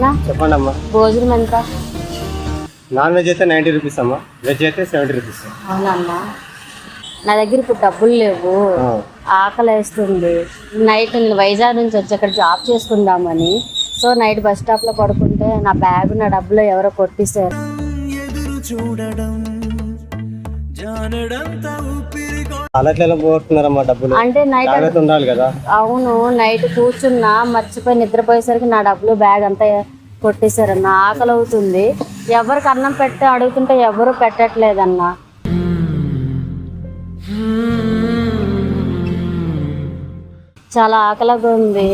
నా? చెప్పండి అమ్మా భోజనం ఎంత? నాన్ వెజ్ అయితే నైంటీ రూపీస్ అమ్మా. వెజ్ అయితే సెవెంటీ రూపీస్. అవునమ్మా. నా దగ్గర ఇప్పుడు డబ్బులు లేవు. ఆకలి వేస్తుంది నైట్ నేను వైజాగ్ నుంచి వచ్చి అక్కడ జాబ్ చేసుకుందామని. సో నైట్ బస్ స్టాప్లో పడుకుంటే నా బ్యాగ్ నా డబ్బులు ఎవరో కొట్టేశారు అలా ఎట్లా పోగొట్టుకున్నారమ్మా డబ్బులు. అంటే నైట్ జాగ్రత్త ఉండాలి కదా. అవును నైట్ కూర్చున్నా మర్చిపోయి నిద్రపోయేసరికి నా డబ్బులు బ్యాగ్ అంతా కొట్టేశారన్న ఆకలి అవుతుంది ఎవరికి అన్నం పెట్టి అడుగుతుంటే ఎవరు పెట్టట్లేదన్న. చాలా ఆకలిగా ఉంది.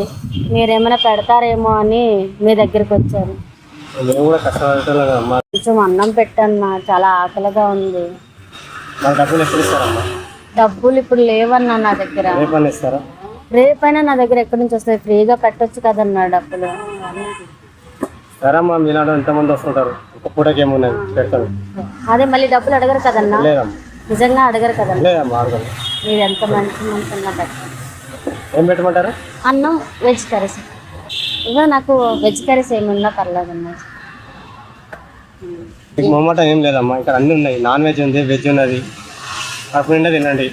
మీరేమైనా పెడతారేమో అని మీ దగ్గరికి మేము కూడా అమ్మా. కొంచెం అన్నం పెట్టన్నా చాలా ఆకలిగా ఉంది. డబ్బులు ఎప్పుడు ఇస్తారమ్మా? డబ్బులు ఇప్పుడు లేవన్నా నా దగ్గర. రేపు అని ఇస్తారా రేపైనా నా దగ్గర ఎక్కడి నుంచి వస్తాయి? ఫ్రీగా పెట్టొచ్చు కదన్నా డబ్బులు. సరే అమ్మా మీలాంటి ఎంతమంది వస్తుంటారు? ఒక పూటకి ఏమున్నాయి పెడతాను. అదే మళ్ళీ డబ్బులు అడగరు కదన్నా? లేదమ్మా. నిజంగా అడగరు కదన్నా? లేదమ్మా అడగండి మీరు ఎంత మంచి పెట్టండి ఏం పెట్టమంటారు? అన్నం వెజ్ కర్రీస్. ఇక నాకు వెజ్ కర్రీస్ ఏమున్నా పర్లేదన్నా. మీకు మొమ్మట ఏం లేదమ్మా. ఇక్కడ అన్ని ఉన్నాయి. నాన్ వెజ్ ఉంది వెజ్ ఉన్నది. కడుపు నిండా తినండి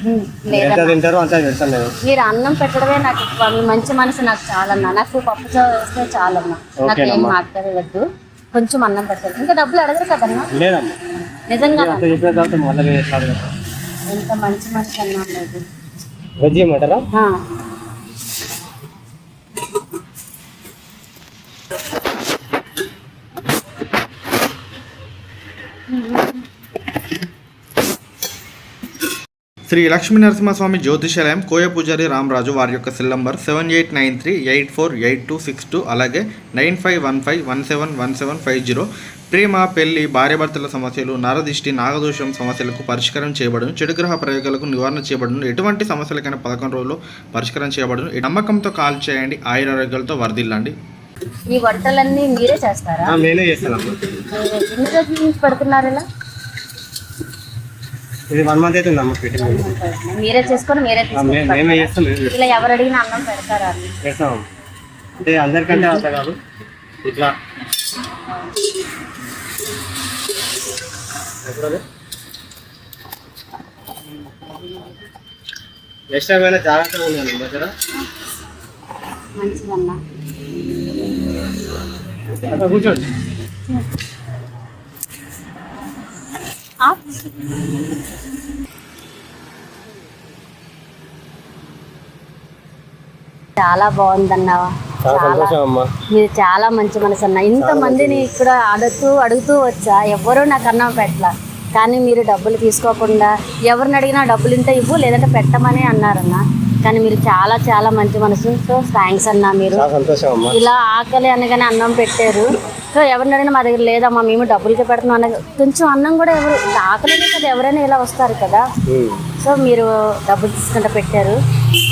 ఎంత తింటారో అంత పెడతాను నేను మీరు అన్నం పెట్టడమే నాకు. మీ మంచి మనసు నాకు చాలన్నా నాకు పప్పు చారు వేస్తే చాలన్నా నాకు ఏం మాట్లాడవద్దు కొంచెం అన్నం పెట్టండి. ఇంకా డబ్బులు అడగరు కదన్నా లేదమ్మా. నిజంగా చెప్పిన తర్వాత మళ్ళీ. ఎంత మంచి మనసు అన్నా లేదు. వెజ్ ఇవ్వమంటారా ఆ. శ్రీ లక్ష్మీ నరసింహస్వామి జ్యోతిషాలయం కోయ పూజారి రామరాజు వారి యొక్క cell number seven eight nine three eight four eight two six two అలాగే nine five one five one seven one seven five zero ప్రేమ పెళ్ళి భార్యాభర్తల సమస్యలు నరదిష్టి నాగదోషం సమస్యలకు పరిష్కారం చేయబడును చెడుగ్రహ ప్రయోగాలకు నివారణ చేయబడును ఎటువంటి సమస్యలకైనా పదకొండు రోజుల్లో పరిష్కారం చేయబడును. ఈ నమ్మకంతో కాల్ చేయండి ఆయురారోగ్యాలతో వర్ధిల్లండి. ఈ వంటలన్నీ మీరే చేస్తారా? ఆ, నేనే రోజుల నుంచి పెడుతున్నారు ఇలా? ఇది వన్ మంత్ అయితే ఉందమ్మా పెట్టి మీరే చేసుకొని మీరే తీసుకొని మేమే చేస్తాం. ఇలా ఎవరు అడిగినా అన్నం పెడతారా అని చేస్తాం. అంటే అందరికంటే అంత కాదు. ఇట్లా? నెక్స్ట్ టైం అయినా జాగ్రత్తగా ఉన్నాను దగ్గర అక్కడ కూర్చోండి? చాలా బాగుందన్నా చాలా సంతోషం అమ్మా మీరు చాలా మంచి మనసు అన్న ఇంత మందిని ఇక్కడ అడుగుతూ అడుగుతూ వచ్చా? ఎవరు నాకు అన్నం పెట్టలా. కానీ మీరు డబ్బులు తీసుకోకుండా ఎవరిని అడిగినా డబ్బులు ఇంత ఇవ్వు లేదంటే పెట్టమని అన్నారన్న. కానీ మీరు చాలా చాలా మంచి మనసు. సో థ్యాంక్స్ అన్న మీరు. ఇలా ఆకలి అనగానే అన్నం పెట్టారు. సో ఎవరిని అడిగినా మా దగ్గర లేదమ్మా మేము డబ్బులకి పెడుతున్నాం అన్న కొంచెం అన్నం కూడా ఎవరు ఆకలినే కదా ఎవరైనా ఇలా వస్తారు కదా. సో మీరు డబ్బులు తీసుకుంటూ పెట్టారు.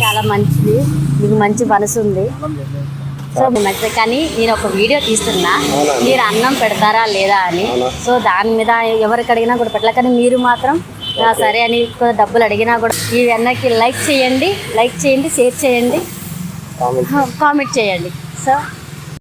చాలా మంచిది. మీకు మంచి మనసు ఉంది. సో మంచిది. కానీ నేను ఒక వీడియో తీస్తున్నా? మీరు అన్నం పెడతారా లేదా అని? సో దాని మీద ఎవరికి అడిగినా కూడా పెట్టలే. కానీ మీరు మాత్రం "ఆ, సరే అని కొద్దిగా డబ్బులు అడిగినా కూడా ఈ వెన్నకి లైక్ చేయండి లైక్ చేయండి షేర్ చేయండి. కామెంట్ కామెంట్ చేయండి. సో